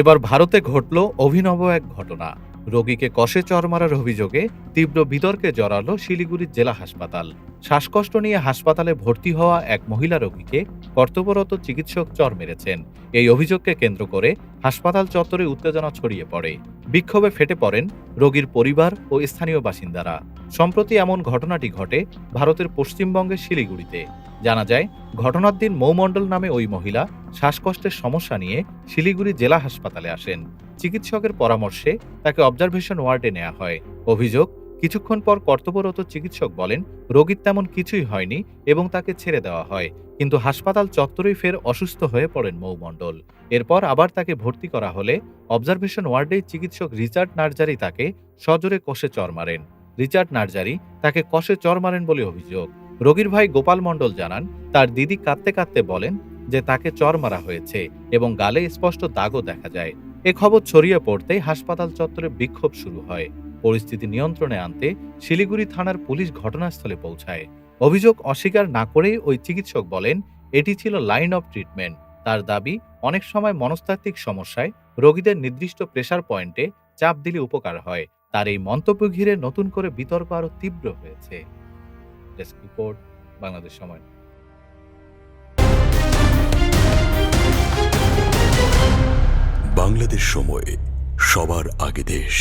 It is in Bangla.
এবার ভারতে ঘটল অভিনব এক ঘটনা। রোগীকে কষে চর মারার অভিযোগে তীব্র বিতর্কে জড়ালো শিলিগুড়ির জেলা হাসপাতাল। শ্বাসকষ্ট নিয়ে হাসপাতালে ভর্তি হওয়া এক মহিলা রোগীকে কর্তব্যরত চিকিৎসক চর মেরেছেন। এই অভিযোগকে কেন্দ্র করে হাসপাতাল চত্বরে উত্তেজনা ছড়িয়ে পড়ে। বিক্ষোভে ফেটে পড়েন রোগীর পরিবার ও স্থানীয় বাসিন্দারা। সম্প্রতি এমন ঘটনাটি ঘটে ভারতের পশ্চিমবঙ্গের শিলিগুড়িতে। জানা যায় ঘটনার দিন মৌমণ্ডল নামে ওই মহিলা শ্বাসকষ্টের সমস্যা নিয়ে শিলিগুড়ি জেলা হাসপাতালে আসেন। চিকিৎসকের পরামর্শে তাকে অবজারভেশন ওয়ার্ডে নেওয়া হয়। অভিযোগ কিছুক্ষণ পর কর্তব্যরত চিকিৎসক বলেন, রোগীর তেমন কিছুই হয়নি এবং তাকে ছেড়ে দেওয়া হয়। কিন্তু হাসপাতাল চত্বরেই ফের অসুস্থ হয়ে পড়েন মৌমণ্ডল। এরপর আবার তাকে ভর্তি করা হলে অবজারভেশন ওয়ার্ডে চিকিৎসক রিচার্ড নার্জারি তাকে সজোরে কষে চর মারেন। রিচার্ড নার্জারি তাকে কষে চর মারেন বলে অভিযোগ। রোগীর ভাই গোপাল মণ্ডল জানান, তার দিদি কাঁদতে কাঁদতে বলেন যে তাকে চর মারা হয়েছে এবং গালে স্পষ্ট দাগও দেখা যায়। এ খবর ছড়িয়ে পড়তেই হাসপাতাল চত্বরে বিক্ষোভ শুরু হয়। পরিস্থিতি নিয়ন্ত্রণে আনতে শিলিগুড়ি থানার পুলিশ ঘটনাস্থলে পৌঁছায়। অভিযোগ অস্বীকার না করেই ওই চিকিৎসক বলেন, এটি ছিল লাইন অফ ট্রিটমেন্ট। তার দাবি, অনেক সময় মনস্তাত্ত্বিক সমস্যায় রোগীদের নির্দিষ্ট প্রেসার পয়েন্টে চাপ দিলে উপকার হয়। তার এই মন্তব্য ঘিরে নতুন করে বিতর্ক আরও তীব্র হয়েছে। রিপোর্ট, বাংলাদেশ সময়। বাংলাদেশ সময়, সবার আগে দেশ।